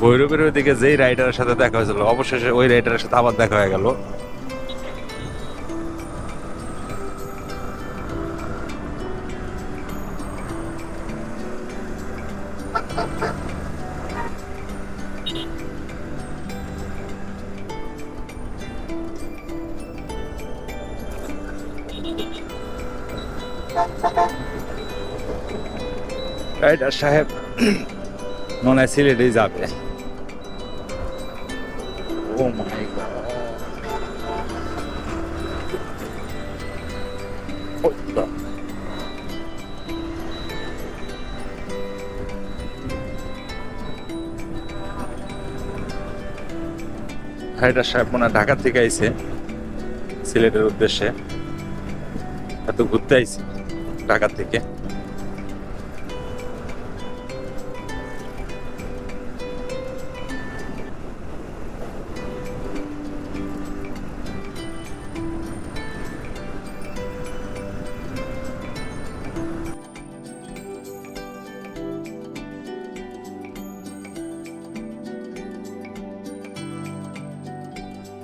ভৈরবের ওইদিকে যেই রাইডারের সাথে দেখা হয়েছিল, অবশেষে ওই রাইডারের সাথে আবার দেখা হয়ে গেল। রাইডার সাহেব মনে হয় সিলেটেই যাবে ও মাই গড রাইডার সাহেব মনে ঢাকা থেকে আইছে সিলেটের উদ্দেশ্যে। এত ঘুরতে আইছে ঢাকা থেকে।